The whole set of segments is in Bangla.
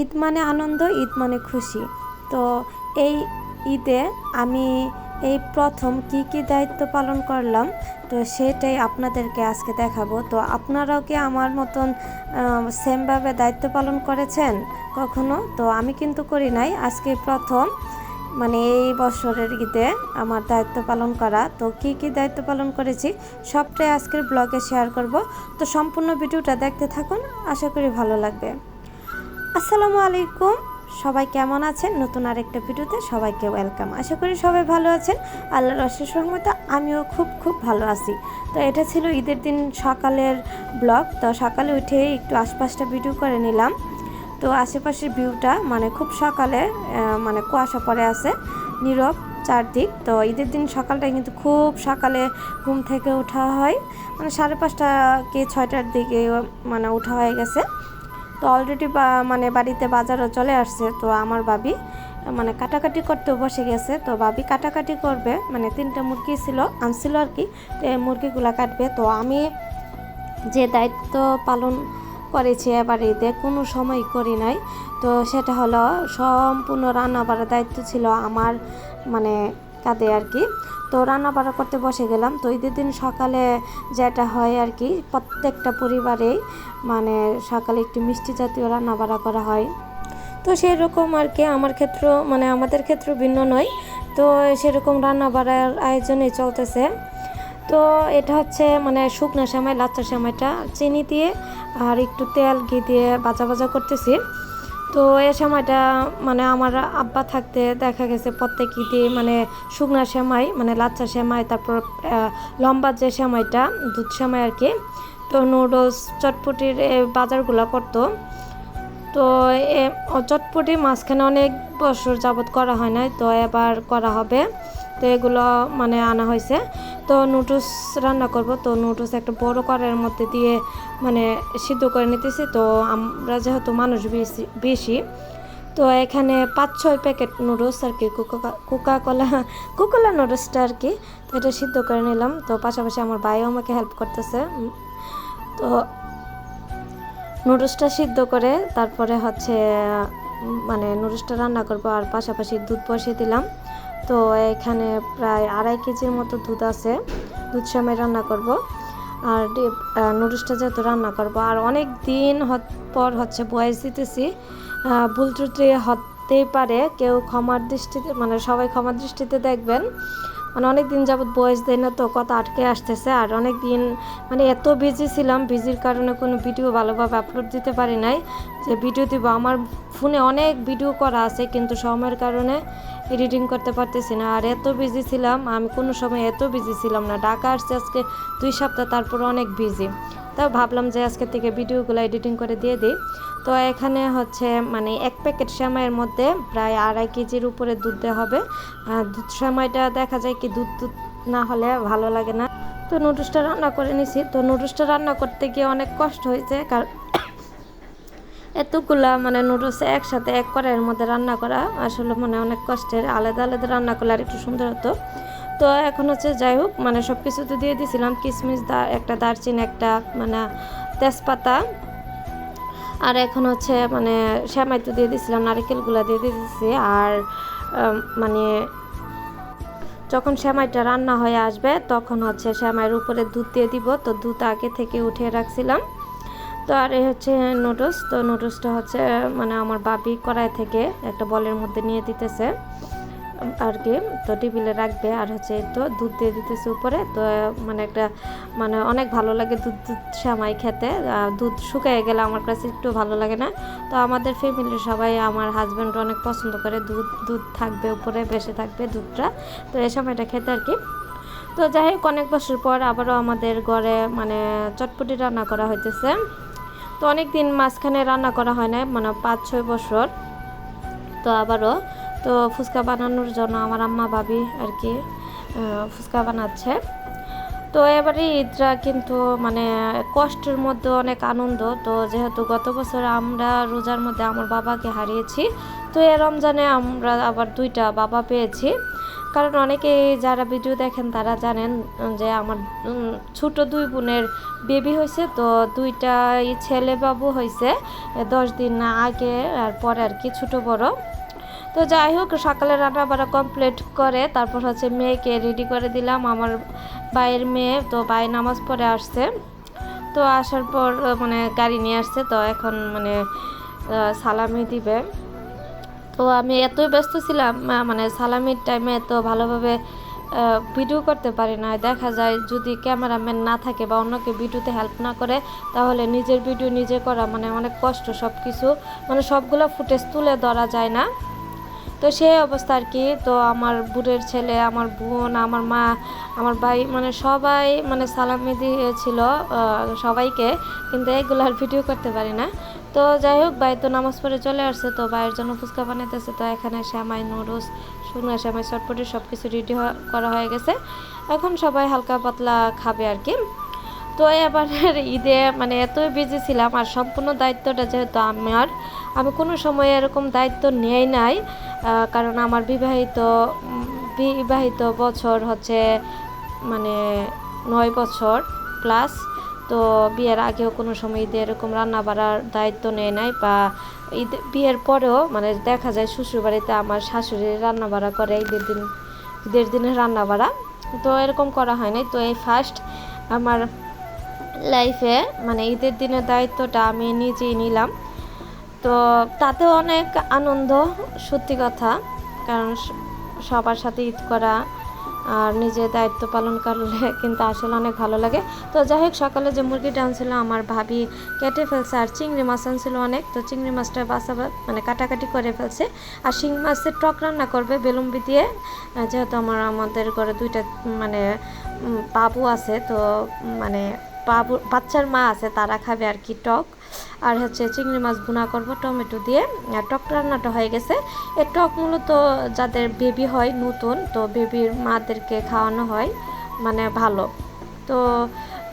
ঈদ মানে আনন্দ, ঈদ মানে খুশি। তো এই ঈদে আমি এই প্রথম কি কি দায়িত্ব পালন করলাম, তো সেটাই আপনাদেরকে আজকে দেখাবো। তো আপনারাও কি আমার মতন সেমভাবে দায়িত্ব পালন করেছেন কখনো? তো আমি কিন্তু করি নাই। আজকে প্রথম মানে এই বছরের ঈদে আমার দায়িত্ব পালন করা। তো কি কি দায়িত্ব পালন করেছি, সবটাই আজকের ব্লগে শেয়ার করব। তো সম্পূর্ণ ভিডিওটা দেখতে থাকুন। আশা করি ভালো লাগবে। আসসালামু আলাইকুম। সবাই কেমন আছেন? নতুন আরেকটা ভিডিওতে সবাইকে ওয়েলকাম। আশা করি সবাই ভালো আছেন। আল্লাহর অশেষ রহমতে আমিও খুব খুব ভালো আছি। তো এটা ছিল ঈদের দিন সকালের ব্লগ। তো সকালে উঠে একটু আশপাশটা ভিডিও করে নিলাম। তো আশেপাশের ভিউটা মানে খুব সকালে মানে কুয়াশা পড়ে আছে, নীরব চারদিক। তো ঈদের দিন সকালটা কিন্তু খুব সকালে ঘুম থেকে ওঠা হয়। মানে সাড়ে পাঁচটা কি ছয়টার দিকে মানে ওঠা হয়ে গেছে। তো অলরেডি মানে বাড়িতে বাজারও চলে আসছে। তো আমার ভাবি মানে কাটাকাটি করতে বসে গেছে। তো ভাবি কাটাকাটি করবে মানে তিনটা মুরগি ছিল, আনছিল আর কি। তো এই মুরগিগুলা কাটবে। তো আমি যে দায়িত্ব পালন করেছি এবার কোনো সময় করি নাই। তো সেটা হলো, সম্পূর্ণ রান্না বাড়ার দায়িত্ব ছিল আমার মানে কাঁধে আর কি। তো রান্না বাড়া করতে বসে গেলাম। তো ঈদের দিন সকালে যেটা হয় আর কি, প্রত্যেকটা পরিবারেই মানে সকালে একটু মিষ্টি জাতীয় রান্না বাড়া করা হয়। তো সেরকম আর কি, আমার ক্ষেত্র মানে আমাদের ক্ষেত্র ভিন্ন নয়। তো সেরকম রান্না বাড়ার আয়োজনই চলতেছে। তো এটা হচ্ছে মানে শুকনো সেমাই, লাচ্চা সেমাইটা, চিনি দিয়ে আর একটু তেল ঘি দিয়ে ভাজা ভাজা করতেছি। তো এই সময়টা মানে আমার আব্বা থাকতে দেখা গেছে প্রত্যেক ঈদে মানে শুকনা সেমাই মানে লাচ্চা সেমাই, তারপর লম্বা যে সেমাইটা, দুধ সেমাই আর কি, তো নুডলস, চটপটির বাজারগুলো করতো। তো চটপটি মাঝখানে অনেক বছর যাবত করা হয় নাই, তো এবার করা হবে। তো এগুলো মানে আনা হয়েছে। তো নুডলস রান্না করব। তো নুডলস একটা বড় কড়াইয়ের মধ্যে দিয়ে মানে সিদ্ধ করে নিতেছি। তো আমরা যেহেতু মানুষ বেশি বেশি, তো এখানে পাঁচ ছয় প্যাকেট নুডলস আর কি কোকা কলা কোকোলা নুডলসটা আর কি, তো এটা সিদ্ধ করে নিলাম। তো পাশাপাশি আমার ভাইও আমাকে হেল্প করতেছে। তো নুডলসটা সিদ্ধ করে তারপরে হচ্ছে মানে নুডলসটা রান্না করব। আর পাশাপাশি দুধ বসিয়ে দিলাম। তো এখানে প্রায় আড়াই কেজির মতো দুধ আছে। দুধ সময় রান্না করব। আর নুডলসটা যেহেতু রান্না করব, আর অনেক দিন পর হচ্ছে বয়স দিতেছি। ভুল ত্রুটি হতেই পারে, কেউ ক্ষমার দৃষ্টিতে মানে সবাই ক্ষমার দৃষ্টিতে দেখবেন। মানে অনেক দিন যাবৎ বয়স দেয় না তো কথা আটকে আসতেছে। আর অনেক দিন মানে এত বিজি ছিলাম বিজির কারণে কোনো ভিডিও ভালোভাবে আপলোড দিতে পারি নাই। যে ভিডিও দিব, আমার ফোনে অনেক ভিডিও করা আছে, কিন্তু সময়ের কারণে এডিটিং করতে পারতেছি না। আর এত বিজি ছিলাম, আমি কোনো সময় এত বিজি ছিলাম না। ঢাকা আসছে আজকে দুই সপ্তাহ, তারপর অনেক বিজি তাও ভাবলাম যে আজকে থেকে ভিডিওগুলো এডিটিং করে দিয়ে দিই। তো এখানে হচ্ছে মানে এক প্যাকেট সেমাইয়ের মধ্যে প্রায় আড়াই কেজির উপরে দুধ দেওয়া হবে। আর দুধ সেমাইটা দেখা যায় কি দুধ দুধ না হলে ভালো লাগে না। তো নুডলসটা রান্না করে নিছি। তো নুডলসটা রান্না করতে গিয়ে অনেক কষ্ট হয়েছে কারণ এতগুলা মানে নুডলস একসাথে এক কড়াইয়ের মধ্যে রান্না করা আসলে মানে অনেক কষ্টের। আলাদা আলাদা রান্না করলে আর একটু সুন্দর হতো। তো এখন হচ্ছে যাই হোক মানে সব কিছু তো দিয়ে দিয়েছিলাম কিশমিশ দা, একটা দারচিনি, একটা মানে তেজপাতা। আর এখন হচ্ছে মানে শ্যামাই তো দিয়ে দিয়েছিলাম নারিকেলগুলো দিয়ে দিয়েছি আর মানে যখন শ্যামাইটা রান্না হয়ে আসবে, তখন হচ্ছে শ্যামাইয়ের উপরে দুধ দিয়ে দিব। তো দুধ আগে থেকে উঠিয়ে রাখছিলাম। তো আর এই হচ্ছে নুডলস। তো নুডলসটা হচ্ছে মানে আমার বাবি কড়াই থেকে একটা বলের মধ্যে নিয়ে দিতেছে। আর কি, তো টেবিলে রাখবে আর হচ্ছে তো দুধ দিয়ে দিতেছে উপরে। তো মানে একটা মানে অনেক ভালো লাগে দুধ দুধ সামাই খেতে। দুধ শুকিয়ে গেলে আমার কাছে একটু ভালো লাগে না। তো আমাদের ফ্যামিলির সবাই, আমার হাজব্যান্ড অনেক পছন্দ করে দুধ দুধ থাকবে উপরে, বেশি থাকবে দুধটা। তো এই সময়টা খেতে আর কি। তো যাই হোক, অনেক বছর পর আবারও আমাদের ঘরে মানে চটপটি রান্না করা হইতেছে। তো অনেক দিন মাঝখানে রান্না করা হয় না মানে পাঁচ ছয় বছর। তো আবারও তো ফুচকা বানানোর জন্য আমার আম্মা, ভাবি আর কি ফুচকা বানাচ্ছে। তো এবারে ঈদরা কিন্তু মানে কষ্টের মধ্যে অনেক আনন্দ। তো যেহেতু গত বছর আমরা রোজার মধ্যে আমার বাবাকে হারিয়েছি, তো এ রমজানে আমরা আবার দুইটা বাবা পেয়েছি। কারণ অনেকে যারা ভিডিও দেখেন তারা জানেন যে আমার ছোট দুই বোনের বেবি হয়েছে। তো দুইটা ছেলে বাবু হয়েছে, দশ দিন আগে আর পরে আর কি ছোটো বড়। তো যাই হোক সকালে রান্না বান্না কমপ্লিট করে তারপর হচ্ছে মেয়েকে রেডি করে দিলাম। আমার ভাইয়ের মেয়ে, তো ভাই নামাজ পড়ে আসছে। তো আসার পর মানে গাড়ি নিয়ে আসছে, তো এখন মানে সালামি দিবে। তো আমি এতই ব্যস্ত ছিলাম মানে সালামির টাইমে এত ভালোভাবে ভিডিও করতে পারি না দেখা যায় যদি ক্যামেরাম্যান না থাকে বা অন্যকে ভিডিওতে হেল্প না করে, তাহলে নিজের ভিডিও নিজে করা মানে অনেক কষ্ট সব কিছু মানে সবগুলো ফুটেজ তুলে ধরা যায় না। তো সেই অবস্থা আর কি। তো আমার বুড়ের ছেলে, আমার বোন, আমার মা, আমার ভাই মানে সবাই মানে সালামি দিয়েছিল সবাইকে। কিন্তু এগুলার ভিডিও করতে পারি না। তো যাই হোক, ভাই তো নামাজ পড়ে চলে আসছে, তো ভাইয়ের জন্য ফুচকা বানাইতেছে। তো এখানে শ্যামাই নুডলস শুকনো শ্যামাই চটপটি সব কিছু রেডি করা হয়ে গেছে। এখন সবাই হালকা পাতলা খাবে আর কি। তো এবারের ঈদে মানে এতই বিজি ছিলাম, আর সম্পূর্ণ দায়িত্বটা যেহেতু আমার, আমি কোনো সময় এরকম দায়িত্ব নেই নাই। কারণ আমার বিবাহিত বিবাহিত বছর হচ্ছে মানে নয় বছর প্লাস তো বিয়ের আগেও কোনো সময় ঈদে এরকম রান্না বাড়ার দায়িত্ব নেয় নাই বা ঈদ বিয়ের পরেও মানে দেখা যায় শ্বশুরবাড়িতে আমার শাশুড়ি রান্না বাড়া করে ঈদের দিন, ঈদের দিনে রান্না বাড়া তো এরকম করা হয় নাই। তো এই ফার্স্ট আমার লাইফে মানে ঈদের দিনের দায়িত্বটা আমি নিজেই নিলাম। তো তাতে অনেক আনন্দ, সত্যি কথা। কারণ সবার সাথে ঈদ করা আর নিজের দায়িত্ব পালন করলে কিন্তু আসলে অনেক ভালো লাগে। তো যাই হোক, সকালে যে মুরগিটা আনছিল আমার ভাবি কেটে ফেলছে আর চিংড়ি মাছ আনছিল অনেক। তো চিংড়ি মাছটা বাসা মানে কাটাকাটি করে ফেলছে। আর শিং মাছের টক রান্না করবে বেলুম্বি দিয়ে। যেহেতু আমার, আমাদের ঘরে দুইটা মানে বাবু আছে, তো মানে বাবু, বাচ্চার মা আছে, তারা খাবে আর কি টক। আর হচ্ছে চিংড়ি মাছ ভুনা করব, টমেটো দিয়ে। টক রান্নাটা হয়ে গেছে। এই টক মূলত যাদের বেবি হয়, নতুন, তো বেবির মাদেরকে খাওয়ানো হয় মানে ভালো। তো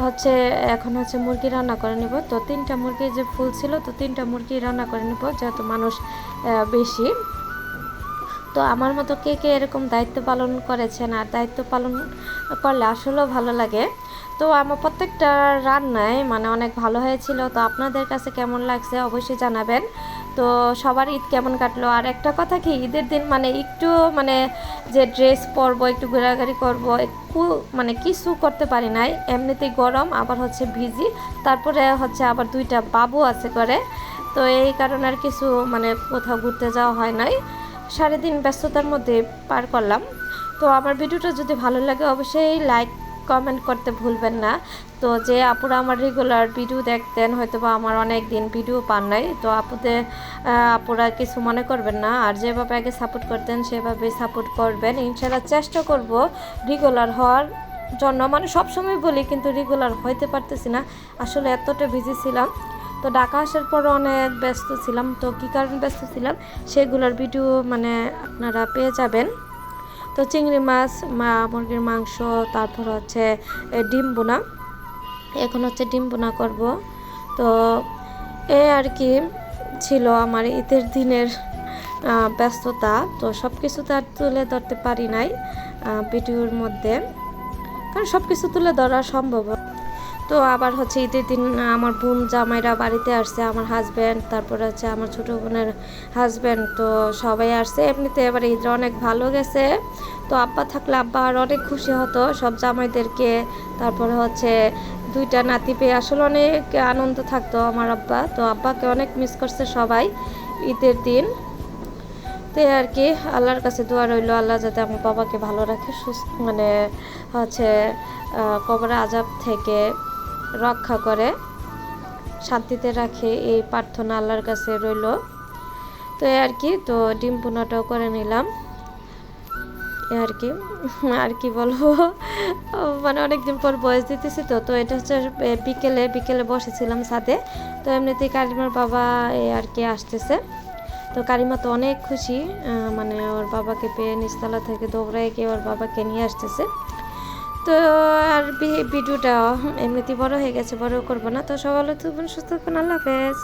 হচ্ছে এখন হচ্ছে মুরগি রান্না করে নিব। তো তিনটা মুরগি যে ফুল ছিল, তো তিনটা মুরগি রান্না করে নিব, যেহেতু মানুষ বেশি। তো আমার মতো কে কে এরকম দায়িত্ব পালন করেছেন আর দায়িত্ব পালন করলে আসলেও ভালো লাগে। তো আমার প্রত্যেকটা রান্নায় মানে অনেক ভালো হয়েছিল। তো আপনাদের কাছে কেমন লাগছে অবশ্যই জানাবেন। তো সবার ঈদ কেমন কাটলো? আর একটা কথা কি, ঈদের দিন মানে একটু মানে যে ড্রেস পরবো, একটু ঘোরাঘুরি করব, একটু মানে কিছু করতে পারি নাই। এমনিতেই গরম, আবার হচ্ছে ভিজি, তারপরে হচ্ছে আবার দুইটা বাবু আছে করে তো এই কারণে আর কিছু মানে কোথাও ঘুরতে যাওয়া হয় নাই। সারাদিন ব্যস্ততার মধ্যে পার করলাম। তো আমার ভিডিওটা যদি ভালো লাগে অবশ্যই লাইক কমেন্ট করতে ভুলবেন না। তো যে আপুরা আমার রেগুলার ভিডিও দেখতেন হয়তো বা আমার অনেক দিন ভিডিও পান নাই। তো আপুদের আপুরা কিছু মনে করবেন না। আর যেভাবে আগে সাপোর্ট করতেন, সেভাবে সাপোর্ট করবেন। ইনশাল্লাহ চেষ্টা করব রেগুলার হওয়ার জন্য। মানে সবসময় বলি, কিন্তু রেগুলার হইতে পারতেছি না। আসলে এতটা বিজি ছিলাম। তো ঢাকা আসার পর অনেক ব্যস্ত ছিলাম। তো কী কারণে ব্যস্ত ছিলাম? সেগুলোর ভিডিও মানে আপনারা পেয়ে যাবেন। তো চিংড়ি মাছ, মা, মুরগির মাংস, তারপর হচ্ছে ডিম বোনা এখন হচ্ছে ডিম বোনা করব। তো এ আর কি ছিল আমার ঈদের দিনের ব্যস্ততা। তো সব কিছু তো আর তুলে ধরতে পারি নাই ভিডিওর মধ্যে। কারণ সব কিছু তুলে ধরা সম্ভব তো আবার হচ্ছে ঈদের দিন আমার বোন জামাইরা বাড়িতে আসছে, আমার হাজব্যান্ড তারপর হচ্ছে আমার ছোটো বোনের হাজব্যান্ড তো সবাই আসছে। এমনিতে এবার ঈদটা অনেক ভালো গেছে। তো আব্বা থাকলে আব্বা আর অনেক খুশি হতো, সব জামাইদেরকে। তারপরে হচ্ছে দুইটা নাতি পেয়ে আসলে অনেক আনন্দ থাকতো আমার আব্বা। তো আব্বাকে অনেক মিস করছে সবাই ঈদের দিন। তো আর কি, আল্লাহর কাছে দোয়া রইল, আল্লাহ যাতে আমার বাবাকে ভালো রাখে, সুস্থ মানে হচ্ছে কবরে আজাব থেকে। রক্ষা করে, শান্তিতে রাখে এই প্রার্থনা আল্লাহর কাছে রইল। তো আর কি, তো ডিম পোনাটাও করে নিলাম। আর কি আর কি বলব? মানে অনেকদিন পর বয়স দিতেছি তো তো এটা হচ্ছে বিকেলে বিকেলে বসেছিলাম সাথে তো এমনিতেই কারিমার বাবা আর কি আসতেছে। তো কারিমা তো অনেক খুশি মানে ওর বাবাকে পেয়ে নিচতলা থেকে দৌড়ায় গিয়ে ওর বাবাকে নিয়ে আসতেছে। তো আর ভিডিওটা এমনিতেই বড় হয়ে গেছে, বড় করব না। তো সকালে তো সুস্থ থাকুন আল্লাহ হাফেজ।